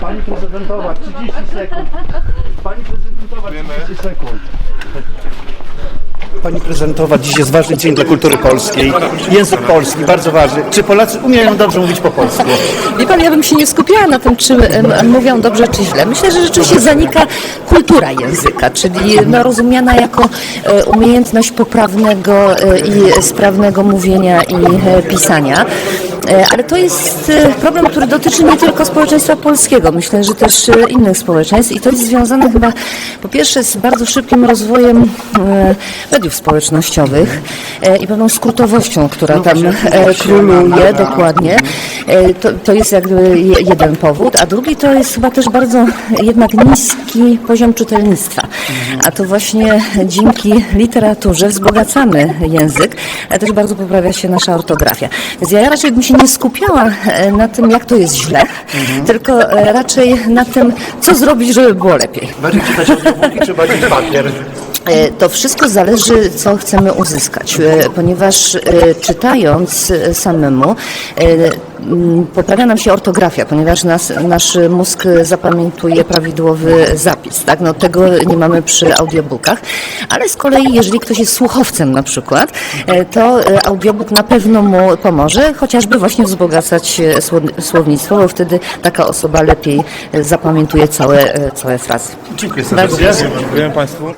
Pani prezydentowa, 30 sekund. Pani prezydentowa, 30 sekund. Pani prezentowa, dziś jest ważny dzień dla kultury polskiej. Język polski, bardzo ważny. Czy Polacy umieją dobrze mówić po polsku? Wie pan, ja bym się nie skupiała na tym, czy mówią dobrze, czy źle. Myślę, że rzeczywiście zanika kultura języka, czyli no, rozumiana jako e, umiejętność poprawnego e, i sprawnego mówienia i e, pisania. E, Ale to jest e, problem, który dotyczy nie tylko społeczeństwa polskiego, myślę, że też e, innych społeczeństw i to jest związane chyba po pierwsze z bardzo szybkim rozwojem mediów społecznościowych i pewną skrótowością, która tam e, króluje, dokładnie. E, To, to jest jakby je- jeden powód, a drugi to jest chyba też bardzo jednak niski poziom czytelnictwa. A to właśnie dzięki literaturze wzbogacamy język, ale też bardzo poprawia się nasza ortografia. Więc ja raczej bym się nie skupiała e, na tym, jak to jest źle, tylko e, raczej na tym, co zrobić, żeby było lepiej. Bardziej czytać audiobooki czy bardziej papier? E, To wszystko zależy, co chcemy uzyskać, e, ponieważ e, czytając samemu poprawia nam się ortografia, ponieważ nas, nasz mózg zapamiętuje prawidłowy zapis. Tak? No, tego nie mamy przy audiobookach, ale z kolei jeżeli ktoś jest słuchowcem na przykład, to audiobook na pewno mu pomoże, chociażby właśnie wzbogacać słow- słownictwo, bo wtedy taka osoba lepiej zapamiętuje całe, całe frazy. Dziękuję serdecznie. Dziękujemy Państwu.